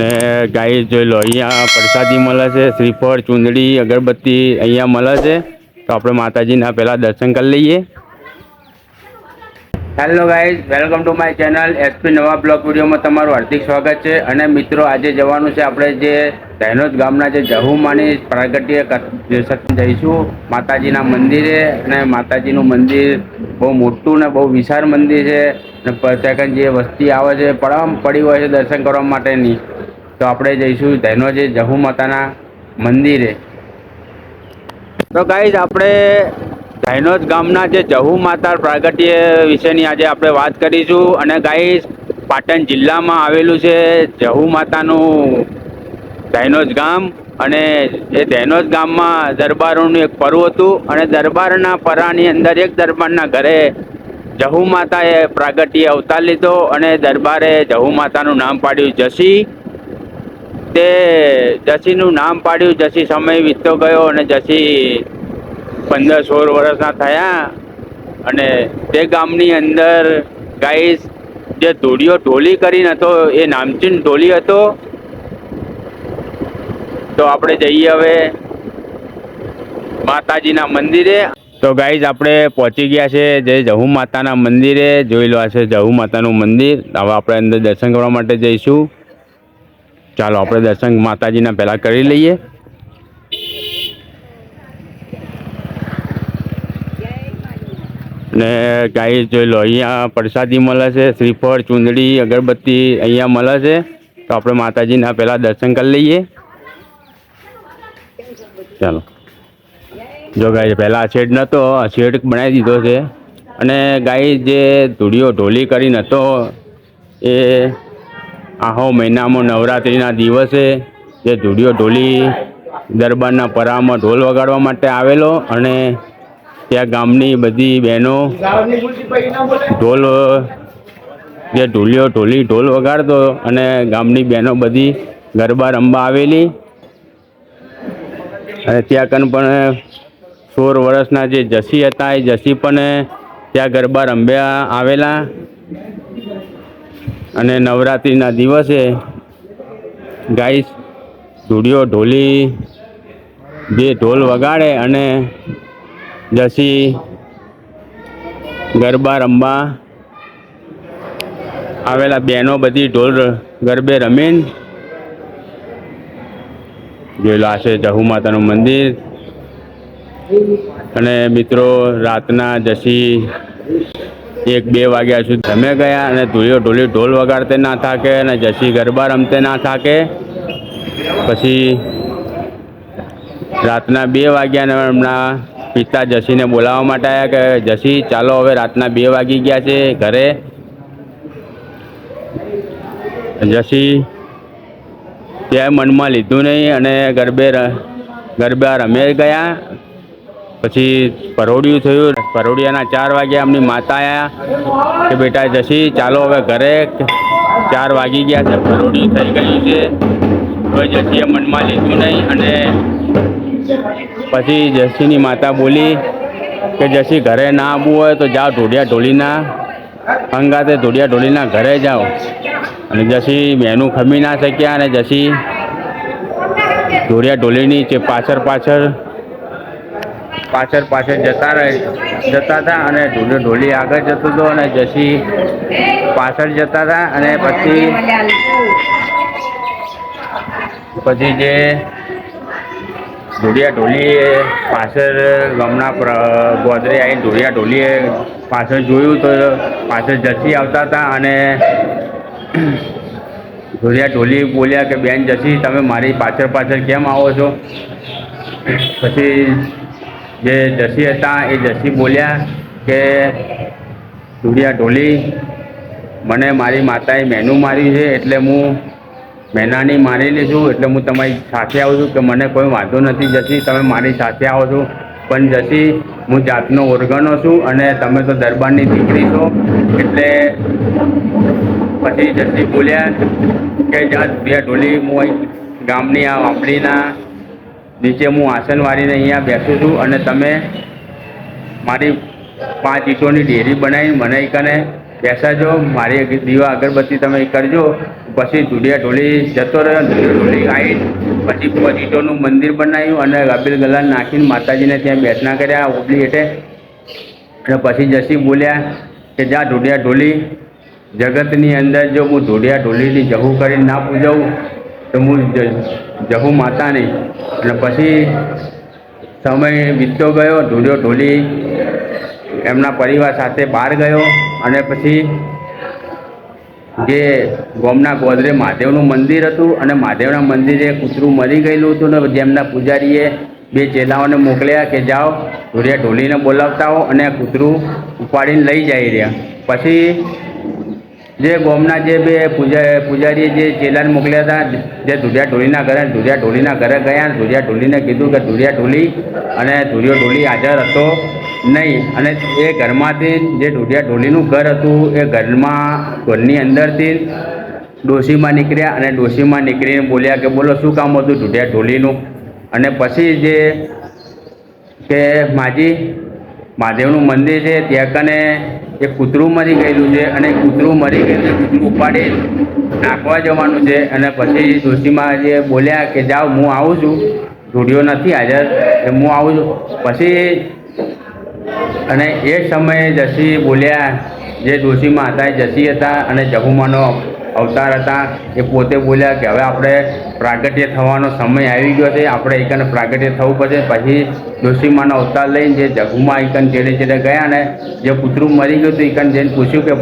ને ગાય જોઈ લો, અહીંયા પ્રસાદી મળે છે, શ્રીફળ, ચૂંદડી, અગરબત્તી અહીંયા મળે છે. તો આપણે માતાજીના પહેલાં દર્શન કરી લઈએ. Hello guys welcome to my channel SP નવા બ્લોગ વિડીયોમાં તમારું હાર્દિક સ્વાગત છે. અને મિત્રો, આજે જવાનું છે આપણે જે ધૈનોજ ગામના જે જહુમાની પ્રાગટ્ય જઈશું માતાજીના મંદિરે અને માતાજીનું મંદિર બહુ મોટું ને બહુ વિશાળ મંદિર છે. અને સેકન્ડ જે વસ્તી આવે છે પડમ પડી હોય છે દર્શન કરવા માટેની. તો આપણે જઈશું ધૈનોજ જહુ માતાના મંદિરે. તો ગાઈઝ આપણે ધૈનોજ ગામના જે જહુ માતા પ્રાગટ્ય વિશેની આજે આપણે વાત કરીશું. અને ગાઈઝ પાટણ જિલ્લામાં આવેલું છે જહુ માતાનું ધૈનોજ ગામ. અને એ ધૈનોજ ગામમાં દરબારોનું એક પર્વ હતું. અને દરબારના પરાની અંદર એક દરબારના ઘરે જહુ માતાએ પ્રાગટ્ય અવતાર લીધો. અને દરબારે જહુ માતાનું નામ પાડ્યું જસી. તે જસીનું નામ પાડ્યું. જસી સમય વીતતો ગયો અને જસી પંદર સોળ વર્ષના થયા અને તે ગામની અંદર ગાઈસ જે ધૂળિયો ઢોલી કરીને હતો, એ નામચીન ઢોલી હતો. તો આપણે જઈએ હવે માતાજીના મંદિરે. તો ગાઈઝ આપણે પહોંચી ગયા છે જે જહુ માતાના મંદિરે. જોઈ લો છે જહુ માતાનું મંદિર. હવે આપણે અંદર દર્શન કરવા માટે જઈશું. ચાલો આપણે દર્શન માતાજીના પહેલાં કરી લઈએ. ને ગાઈ જોઈ લો, અહીંયા પ્રસાદી મળે છે, શ્રીફળ, ચૂંદડી, અગરબત્તી અહીંયા મળે છે. તો આપણે માતાજીના પહેલાં દર્શન કરી લઈએ. ચાલો. જો ગાય પહેલાં શેડ નહોતો આ શેડ બનાવી દીધો છે. અને ગાય જે ધૂળીઓ ઢોલી કરી નહોતો એ આહો, મહિનામાં નવરાત્રિના દિવસે જે ધૂળિયો ઢોલી દરબારના પરામાં ઢોલ વગાડવા માટે આવેલો અને ત્યાં ગામની બધી બહેનો ઢોલ, જે ઢોલિયો ઢોલી ઢોલ વગાડતો અને ગામની બહેનો બધી ગરબા રમવા આવેલી. અને ત્યાં કન પણ સોળ વર્ષના જે જસી હતા, એ જસી પણ ત્યાં ગરબા રમ્યા આવેલા. અને નવરાત્રિના દિવસે ગાઈસ ધૂળિયો ઢોલી જે ઢોલ વગાડે અને જસી, ગરબા રમવા આવેલા બહેનો બધી ઢોલ ગરબે રમીને. જોયેલું આ જહુ માતાનું મંદિર. અને મિત્રો રાતના જસી એક બે વાગ્યા સુધી તમે ગયા અને ધૂળીઓ ઢોલી ઢોલ વગાડતે ના થાકે અને જસી ગરબા રમતે ના થાકે. પછી રાતના બે વાગ્યાને એમના પિતા જસીને બોલાવવા માટે આવ્યા કે જસી ચાલો હવે રાતના બે વાગી ગયા છે ઘરે. જસી ત્યાં મનમાં લીધું નહીં અને ગરબે ગરબા રમે ગયા. પછી પરોડિયું થયું. પરોડિયાના ચાર વાગ્યા એમની માતા આવ્યા કે બેટા જસી ચાલો હવે ઘરે. ચાર વાગી ગયા છે, પરોડિયું થઈ ગયું છે. કોઈ જસીએ મનમાં લીધું નહીં અને પછી જશીની માતા બોલી કે જસી ઘરે ના આવવું હોય તો જાઓ ઢોળિયા ઢોલીના અંગાતે ઢોળિયા ઢોલીના ઘરે જાઓ. અને જસી મેનું ખમી ના શક્યા અને જસી ઢોળિયા ઢોલીની જે પાછળ પાછળ પાછળ પાછળ જતા રહે, જતા હતા અને ઢોલિયો ઢોલી આગળ જતો હતો અને જસી પાછળ જતા હતા અને પછી પછી જે ઢોળિયા ઢોલીએ પાછળ ગામના ગોદરે આવીને ઢોળિયા ઢોલીએ પાછળ જોયું તો પાછળ જસી આવતા હતા અને ઢોળિયા ઢોલી બોલ્યા કે, બેન જસી, તમે મારી પાછળ પાછળ કેમ આવો છો? પછી જે જસી હતા, એ જસી બોલ્યા કે ઢોલિયા ઢોલી, મને મારી માતાએ મેનું માર્યું છે, એટલે હું મેનાની મારેલી છું એટલે હું તમારી સાથે આવું છું, કે મને કોઈ વાંધો નથી જસી, તમે મારી સાથે આવો છો. પણ જસી, હું જાતનો ઓરગણો છું અને તમે તો દરબારની દીકરી છો. એટલે પછી જસી બોલ્યા કે જાત બે ઢોલી, હું ગામની આ વાપડીના નીચે હું આસન વાળીને અહીંયા બેસું છું અને તમે મારી પાંચ ઈંટોની ડેરી બનાવીને મને કને બેસાજો મારી દીવા અગરબત્તી તમે કરજો. પછી ધૂળિયા ઢોલી જતો રહ્યો, ધૂળિયા ઢોલી આવી પછી પચીટોનું મંદિર બનાવ્યું અને અબીલ ગલાલ નાખીને માતાજીને ત્યાં બેસના કર્યા ઓબલી હેઠે. અને પછી જસી બોલ્યા કે જા ઢોળિયા ઢોલી, જગતની અંદર જો હું ઢોડિયા ઢોલીની જહુ કરીને ના પૂજાવું તો હું જહુ માતાની. અને પછી સમય વીતતો ગયો ઢોલ્યો ઢોલી એમના પરિવાર સાથે બહાર ગયો અને પછી જે ગોમના ગોદરે મહાદેવનું મંદિર હતું અને મહાદેવના મંદિરે કૂતરું મરી ગયેલું હતું ને જેમના પૂજારીએ બે ચેલાઓને મોકલ્યા કે જાઓ ઢોલિયા ઢોલીને બોલાવતા હો અને કૂતરું ઉપાડીને લઈ જાય રહ્યા. પછી જે ગોમના જે બે પૂજા પૂજારીએ જે ચેલાને મોકલ્યા હતા, જે ધુરિયા ઢોલીના ઘરે ધુરિયા ઢોલીના ઘરે ગયા ધુરિયા ઢોલીને કીધું કે ધુરિયા ઢોલી અને ધુરિયો ઢોલી હાજર હતો નહીં. અને એ ઘરમાંથી જે ઢોલિયા ઢોલીનું ઘર હતું, એ ઘરમાં ઘરની અંદરથી ડોશીમાં નીકળ્યા અને ડોશીમાં નીકળીને બોલ્યા કે બોલો, શું કામ હતું ઢોલિયા ઢોલીનું? અને પછી જે કે માજી, મહાદેવનું મંદિર છે, ત્યાં કને એક કૂતરું મરી ગયેલું છે અને કૂતરું મરી ગયેલું છે, કૂતરું ઉપાડી નાખવા જવાનું છે. અને પછી ડોશીમાં જે બોલ્યા કે, જાઓ, હું આવું છું. ઢોળિયો નથી હાજર. એ હું આવું છું. પછી અને એ સમયે જસી બોલ્યા, જે ડોશીમાં હતા એ જસી હતા અને જહુમાનો અવતાર હતા, એ પોતે બોલ્યા કે હવે આપણે પ્રાગટ્ય થવાનો સમય આવી ગયો છે, આપણે એકને પ્રાગટ્ય થવું પડશે. પછી ડોશીમાનો અવતાર લઈને જે જગુમાં એકન જેડે જેડે ગયા ને જે કૂતરું મરી ગયું હતું એકન જઈને પૂછ્યું કે,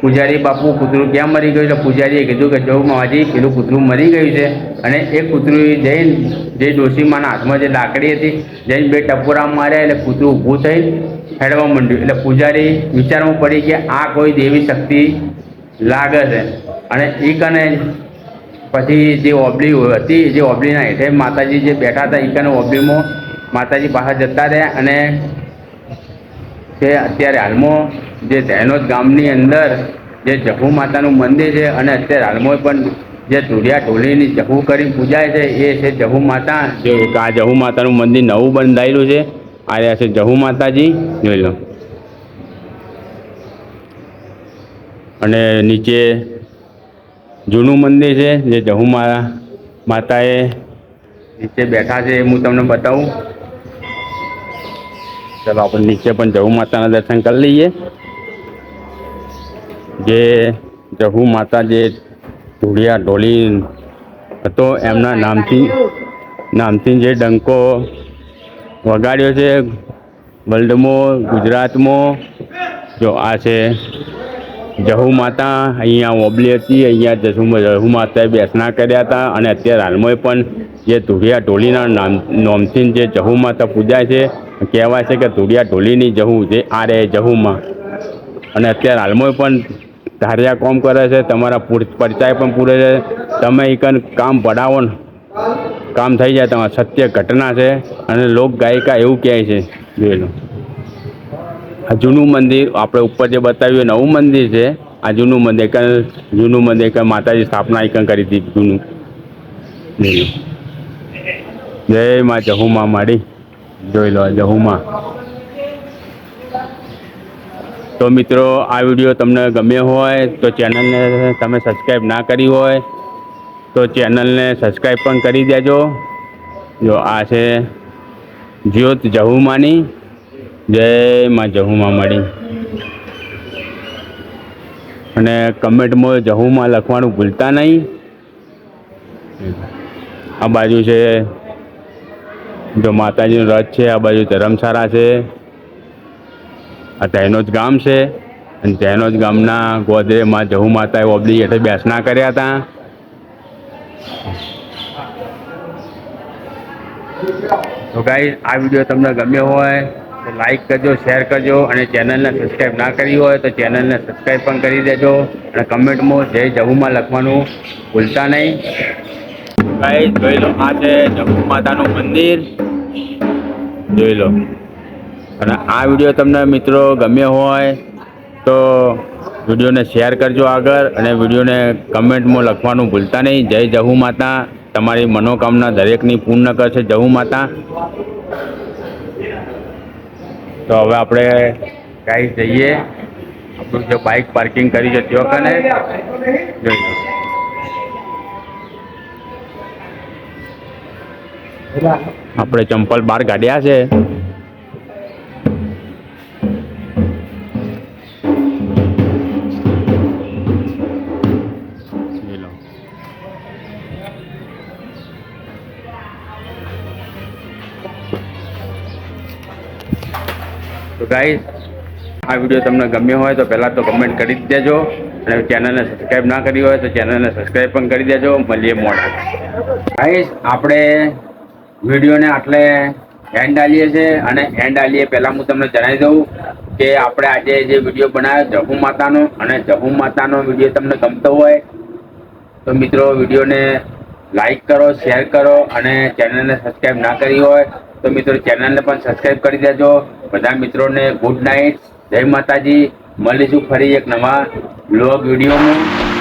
પૂજારી બાપુ કૂતરું ક્યાં મરી ગયું એટલે પૂજારીએ કીધું કે, જો માજી પેલું કૂતરું મરી ગયું છે. અને એ કૂતરું જઈને જે ડોશીમાના હાથમાં જે લાકડી હતી, જઈને બે ટપોરા માર્યા એટલે કૂતરું ઊભું થઈ હેડવા માંડ્યું. એટલે પૂજારી વિચારમાં પડી કે આ કોઈ દેવી શક્તિ લાગે છે. અને એ કને પછી જે ઓબલી હતી, જે ઓબલીના હેઠે માતાજી જે બેઠા હતા એ કને ઓબલીમાં માતાજી બહાર જતા રહ્યા અને તે અત્યારે હાલમાં જે ધૈનોદ ગામની અંદર જે જહુ માતાનું મંદિર છે અને અત્યારે હાલમાં પણ જે ધુરિયા ઢોલીની જહુ કરી પૂજાય છે, એ છે જહુ માતા. જે આ જહુ માતાનું મંદિર નવું બંધાયેલું છે, આ રહ્યા છે જહુ માતાજી, જોઈ લો. અને નીચે જૂનું મંદિર છે, જે જહુ મા, માતાએ નીચે બેઠા છે, એ હું તમને બતાવું. ચલો, આપણે નીચે પણ જહુ માતાના દર્શન કરી લઈએ. જે જહુ માતા જે ધૂળિયા ઢોલી હતો, એમના નામથી નામથી જે ડંકો વગાડ્યો છે, વર્લ્ડમાં, ગુજરાતમાં, જો આ છે જહુ માતા, અહીંયા ઓબલી હતી, અહીંયા જહુ જહુ માતાએ બેસના કર્યા હતા અને અત્યારે હાલમાં પણ જે ધૂળિયા ઢોલીના નામ, નોમથી જે જહુ માતા પૂજાય છે, કહેવાય છે કે ધૂળિયા ઢોલીની જહુ જે આ રહે જહુમાં અને અત્યારે હાલમાં પણ ધાર્યા કોમ કરે છે, તમારા પૂર, પરચાય પણ પૂરે છે. તમે એકન કામ પડાવો ને. કામ થઈ જાય, તમારે સત્ય ઘટના છે અને લોક ગાયિકા એવું કહે છે, જોઈ લો. આ જૂનું મંદિર આપણે ઉપર જે બતાવ્યું નવું મંદિર છે. આ જૂનું મંદિર એક જૂનું મંદિર એક માતાજી સ્થાપના એક કરી હતી જૂનું. જય માં જહુમા માડી. જોઈ લો જહુમાં. તો મિત્રો, આ વીડિયો તમને ગમ્યો હોય તો ચેનલને તમે સબસ્ક્રાઈબ ના કરી હોય તો ચેનલને સબસ્ક્રાઈબ પણ કરી દેજો. જો આ છે જ્યોત જહુમાની. જય માં જહુમાં મળી અને કમેન્ટમાં જહુમાં લખવાનું ભૂલતા નહીં. આ બાજુ છે, જો માતાજીનો રથ છે, આ બાજુ ધરમશાળા છે. આ તૈનો જ ગામ છે, અને તૈનો જ ગામના ગોદરેમાં જહુ માતાએ ઓબલી હેઠળ બેસના કર્યા હતા. તો ગાઈ આ વીડિયો તમને ગમ્યો હોય તો લાઈક કરજો શેર કરજો અને ચેનલને સબસ્ક્રાઈબ ના કરી હોય તો ચેનલને સબસ્ક્રાઈબ પણ કરી દેજો અને કમેન્ટમાં જય જહુમાં લખવાનું ભૂલતા નહીં. ગાઈઝ જોઈ લો, આ છે જહુ માતાનું મંદિર. જોઈ લો. અને આ વીડિયો તમને મિત્રો ગમ્યો હોય તો વિડીયોને શેર કરજો આગળ અને વિડીયોને કમેન્ટમાં લખવાનું ભૂલતા નહીં. જય જહુ માતા. તમારી મનોકામના દરેકની પૂર્ણ કરશે જહુ માતા. તો હવે આપણે ગાઈ જઈએ. આપણું જો બાઇક પાર્કિંગ કરી છે તે જોઈ આપણે ચંપલ બહાર કાઢ્યા છે. તો ગાઈસ આ વીડિયો તમને ગમ્યો હોય તો પહેલાં તો કમેન્ટ કરી જ દેજો અને ચેનલને સબસ્ક્રાઈબ ના કરી હોય તો ચેનલને સબસ્ક્રાઈબ પણ કરી દેજો. મળીએ મોડા. ગાઈસ આપણે વિડીયોને આટલે એન્ડ આલીએ છે અને એન્ડ આલીએ પહેલાં હું તમને જણાવી દઉં કે આપણે આજે જે વીડિયો બનાવ્યો જહુ માતાનો અને જહુ માતાનો વીડિયો તમને ગમતો હોય તો મિત્રો વિડીયોને લાઈક કરો શેર કરો અને ચેનલને સબસ્ક્રાઈબ ના કરી હોય તો મિત્રો ચેનલને પણ સબસ્ક્રાઈબ કરી દેજો. બધા મિત્રોને ગુડ નાઇટ. જય માતાજી. મળીશું ફરી એક નવા બ્લોગ વિડીયોમાં.